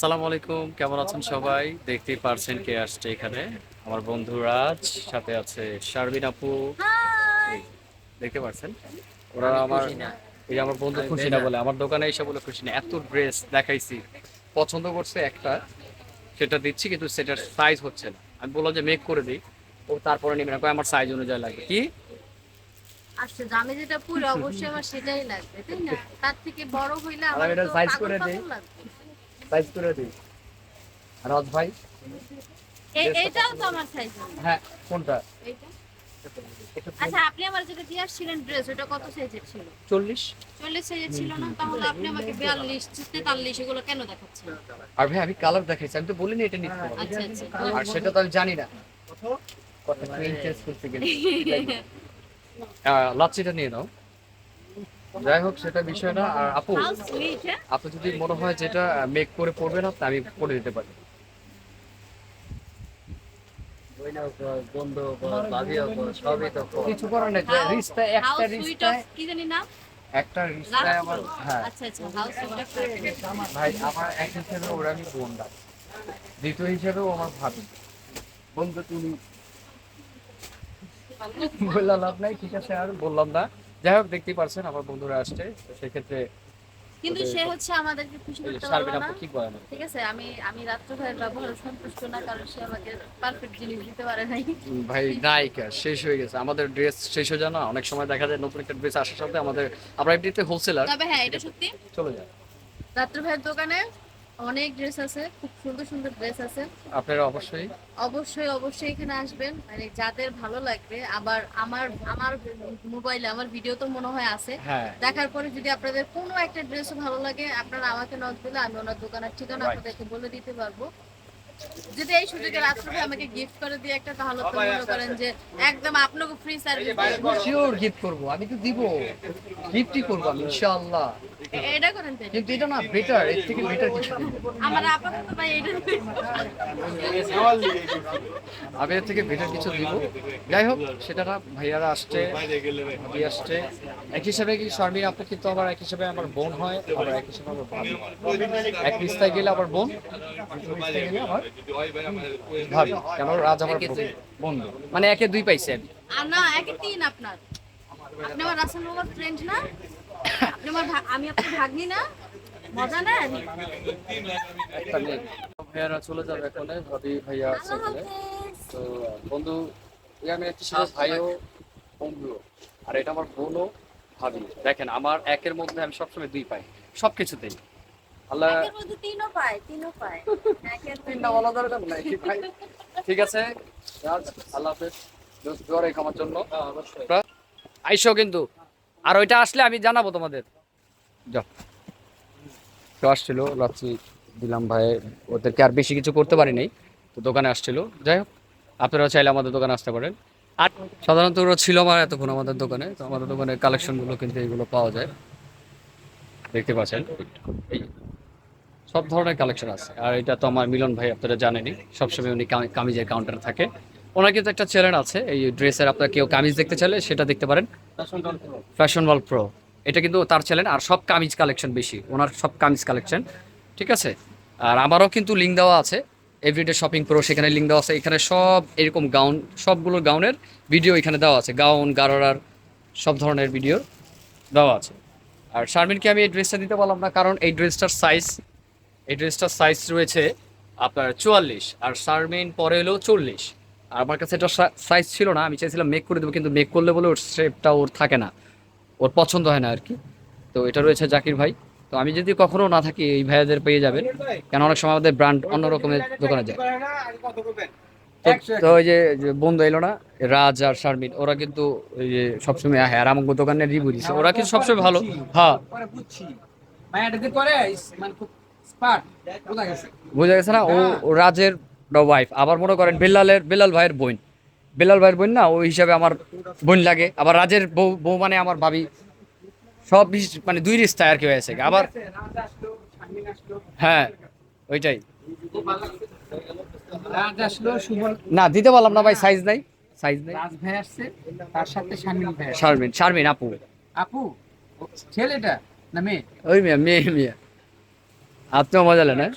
আসসালামু আলাইকুম কেমন আছেন সবাই? দেখতেই পারছেন কে আসছে এখানে। আমার বন্ধু রাজ সাথে আছে শারবিন আপু। দেখতে পারছেন? ওরা আমার এই আমার বন্ধু খুশি না বলে আমার দোকানে এসে বলে খুশি না। এত ড্রেস দেখাইছি। পছন্দ করছে একটা সেটা দিচ্ছি কিন্তু সেটার সাইজ হচ্ছে না। আমি বললাম যে মেক করে দিই। ও তারপরে নেবে না। কয় আমার সাইজ অনুযায়ী লাগে কি? আশ্চর্য আমি যেটা পুরো অবশ্যই আমার সেটাই লাগবে তাই না? তার থেকে বড় হইলে আমার পাগল করে দেই। সাইজ করে দিই। রাজ ভাই? এইটাও তো আমার সাইজ হ্যাঁ কোনটা? এইটা? আচ্ছা আপনি আমার যেটা দিয়ে আসছিলেন ড্রেস ওটা কত সাইজের ছিল? চল্লিশ। চল্লিশ সাইজের ছিল না? তাহলে আপনি আমাকে বিয়াল্লিশ তেতাল্লিশ এগুলো কেন দেখাচ্ছেন? আর ভাই আমি কালার দেখাইছি আমি তো বলিনি এটা নিতে আচ্ছা আচ্ছা। আর সেটা তো আমি জানি না। কত? চেঞ্জ করতে গেলে। আহ, লাচ্ছিটা নিয়ে নাও। যাই হোক সেটা বিষয় না। আর আপু হ্যাঁ? আপু যদি মনে হয় যেটা মেক করে পড়বে না তা আমি করে দিতে পারি। কিছু করার নেই রিস্তা একটা অফ কি জানি না একটা রিস্তায় আমার হ্যাঁ। আচ্ছা আচ্ছা ভাই আমার এক হিসেবে ওরা আমি বোন ডাক দ্বিতীয় হিসেবে ও আমার ভাবি। বন্ধু তুমি বললাম লাভ নাই ঠিক আছে আর বললাম না। যাই হোক দেখতেই পারছেন আমার বন্ধুরা আসছে তো সেক্ষেত্রে কিন্তু সে হচ্ছে আমাদেরকে খুশি করতে পারল না। আপু কি না ঠিক আছে আমি আমি রাত্র ভাইয়ের ব্যবহারে সন্তুষ্ট না কারণ সে আমাকে পারফেক্ট জিনিস দিতে পারে নাই। ভাই নায়িকা শেষ হয়ে গেছে। আমাদের ড্রেস শেষ হয়ে যায় না অনেক সময় দেখা যায় নতুন একটা ড্রেস আসার সাথে আমাদের আমরা এমনিতে হোলসেলার তবে হ্যাঁ এটা সত্যি। চলে যায় রাত্র ভাইয়ের দোকানে অনেক ড্রেস আছে খুব সুন্দর সুন্দর ড্রেস আছে। আপনারা অবশ্যই। অবশ্যই অবশ্যই এখানে আসবেন। মানে যাদের ভালো লাগবে আবার আমার আমার মোবাইলে আমার ভিডিও তো মনে হয় আছে। হ্যাঁ। দেখার পরে যদি আপনাদের কোনো একটা ড্রেসও ভালো লাগে আপনারা আমাকে নক দিলে আমি ওনার দোকানের ঠিকানা. আপনাদেরকে বলে দিতে পারব। যদি এই সুযোগে রাত্রে আমাকে গিফট করে দিয়ে একটা তাহলে তো মনে করেন যে একদম আপনাকে ফ্রি সার্ভিস শিওর গিফট করব আমি তো দিব। গিফটই করব আমি ইনশাআল্লাহ। এটা করেন কিন্তু এটা না বেটার এর থেকে বেটার কিছু নেই। আমার আপাতত ভাই এটা আমি এর থেকে বেটার কিছু দিব যাই হোক সেটা না ভাইয়ারা আসছে ভাবি আসছে। এক হিসাবে কি শর্মিন আপু কিন্তু আমার এক হিসাবে আমার বোন হয় আবার এক হিসাবে আমার ভাবি। এক রিস্তায় গেলে আমার বোন গেলে আমার ভাবি কেন রাজ আমার বন্ধু। মানে একে দুই পাইছে। না একে তিন আপনার। আপনি আমার রাসেল ফ্রেন্ড না? আপনি আমি আপনার ভাগ্নি না? মজা নেন ভাইয়ারা চলে যাবে এখন ভাবি ভাইয়া আছে আল্লাহ তো বন্ধু আমি একটি সাথে ভাইও বন্ধু আর এটা আমার বোনও ভাবি। দেখেন আমার একের মধ্যে আমি সবসময় দুই পাই সবকিছুতেই। আল্লাহ একের মধ্যে তিনও পায় তিনও পায়। একের তিনটা বলা দরকার নাই ঠিক আছে রাজ আল্লাহ হাফেজ। আমার জন্য। আইসো কিন্তু। আর ওইটা আসলে আমি জানাব তোমাদের। তো আসছিল, রাত্রি দিলাম ভাই, ওদেরকে আর বেশি কিছু করতে পারি নাই, তো দোকানে আসছিল। যাই হোক আপনারা চাইলে আমাদের দোকানে আসতে পারেন। আর সাধারণত ওরা ছিল আমার এতক্ষণ আমাদের দোকানে, তো আমাদের দোকানে কালেকশনগুলো কিন্তু এগুলো পাওয়া যায়। দেখতে পাচ্ছেন সব ধরনের কালেকশন আছে। আর এটা তো আমার মিলন ভাই, আপনারা জানেনই, সবসময় উনি কামিজের কাউন্টার থাকে। ওনার কিন্তু একটা চ্যানেল আছে, এই ড্রেসের আপনার কেউ কামিজ দেখতে চাইলে সেটা দেখতে পারেন। ফ্যাশন ওয়াল প্রো এটা কিন্তু তার চ্যানেল আর সব কামিজ কালেকশন বেশি। ওনার সব কামিজ কালেকশন ঠিক আছে? আর আমারও কিন্তু লিঙ্ক দেওয়া আছে। এভরিডে শপিং প্রো সেখানে লিঙ্ক দেওয়া আছে। এখানে সব এরকম গাউন সবগুলো গাউনের ভিডিও এখানে দেওয়া আছে। গাউন গারোরার সব ধরনের ভিডিও দেওয়া আছে। আর শারমিনকে আমি এই ড্রেসটা দিতে পারলাম না কারণ এই ড্রেসটার সাইজ এই ড্রেসটার সাইজ রয়েছে আপনার চুয়াল্লিশ আর শারমিন পরে হলো চল্লিশ। আর আমার কাছে এটা সাইজ ছিল না আমি চাইছিলাম মেক করে দেবো কিন্তু মেক করলে বলে ওর শেপটা ওর থাকে না। ওর পছন্দ হয় না আর কি। তো এটা রয়েছে জাকির ভাই। তো আমি যদি কখনো না থাকি এই ভাইয়াদের পেয়ে যাবেন। কেন অনেক সময় আমাদের ব্র্যান্ড অন্য রকমের দোকানে যায়। তো- ওই যে বন্ধু এলো না রাজ আর শারমিন ওরা কিন্তু ওই যে সবসময় হ্যাঁ আমাকে দোকানে রিভিউ দিচ্ছে ওরা কিন্তু সবসময় ভালো। হ্যাঁ। করে মানে বোঝা গেছে। বুঝা না ও ও রাজের ওয়াইফ আবার মনে করেন বেলালের বেলাল ভাইয়ের বোন। বেলাল ভাইয়ের বোন না ওই হিসাবে আমার বোন লাগে। আবার রাজের বউ বউ মানে আমার ভাবি। সব মানে দুই রিস্তায় আর কি হয়েছে আবার হ্যাঁ ওইটাই। না দিতে পারলাম না ভাই সাইজ নাই। সাইজ নাই। রাজ ভাই আসছে তার সাথে শামিন ভাই শারমিন শারমিন আপু। আপু ছেলেটা না মেয়ে? ওই মেয়ে মেয়ে মেয়ে। আপনিও মজা নেন